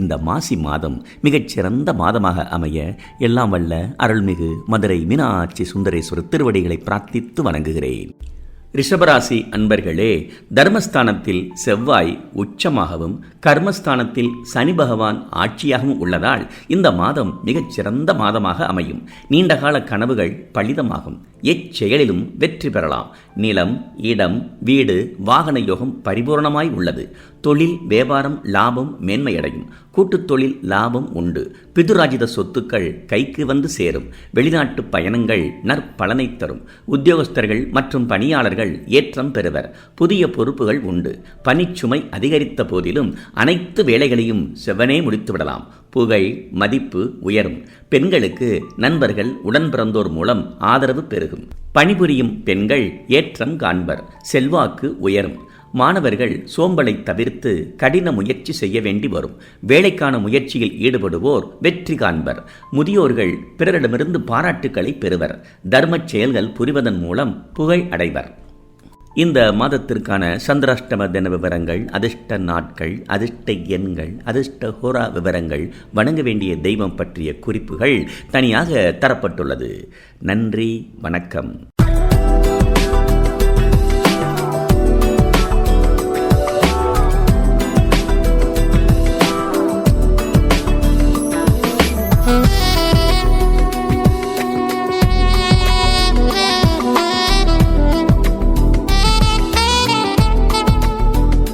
இந்த மாசி மாதம் மிகச்சிறந்த மாதமாக அமைய எல்லாம் வல்ல அருள்மிகு மதுரை மீனாட்சி சுந்தரேஸ்வரர் திருவடிகளை பிரார்த்தித்து வணங்குகிறேன். ரிஷபராசி அன்பர்களே தர்மஸ்தானத்தில் செவ்வாய் உச்சமாகவும் கர்மஸ்தானத்தில் சனி பகவான் ஆட்சியாகவும் உள்ளதால் இந்த மாதம் மிகச்சிறந்த மாதமாக அமையும். நீண்டகால கனவுகள் பலிதமாகும். எச்செயலிலும் வெற்றி பெறலாம். நிலம் இடம் வீடு வாகன யோகம் பரிபூர்ணமாய் உள்ளது. தொழில் வியாபாரம் லாபம் மேன்மையடையும். கூட்டுத் தொழில் லாபம் உண்டு. பிதுராஜித சொத்துக்கள் கைக்கு வந்து சேரும். வெளிநாட்டு பயணங்கள் நற்பலனை தரும். உத்தியோகஸ்தர்கள் மற்றும் பணியாளர்கள் ஏற்றம் பெறுவர். புதிய பொறுப்புகள் உண்டு. பணிச்சுமை அதிகரித்த போதிலும் அனைத்து வேலைகளையும் செவ்வனே முடித்துவிடலாம். புகழ் மதிப்பு உயரும். பெண்களுக்கு நண்பர்கள் உடன் பிறந்தோர் மூலம் ஆதரவு பெருகும். பணிபுரியும் பெண்கள் ஏற்றம் காண்பர். செல்வாக்கு உயரும். மாணவர்கள் சோம்பலை தவிர்த்து கடின முயற்சி செய்ய வேண்டி வரும். வேலைக்கான முயற்சியில் ஈடுபடுவோர் வெற்றி காண்பர். முதியோர்கள் பிறரிடமிருந்து பாராட்டுக்களை பெறுவர். தர்மச் செயல்கள் புரிவதன் மூலம் புகழ் அடைவர். இந்த மாதத்திற்கான சந்திராஷ்டம தின விவரங்கள் அதிர்ஷ்ட நாட்கள் அதிர்ஷ்ட எண்கள் அதிர்ஷ்ட ஹோரா விவரங்கள் வணங்க வேண்டிய தெய்வம் பற்றிய குறிப்புகள் தனியாக தரப்பட்டுள்ளது. நன்றி வணக்கம்.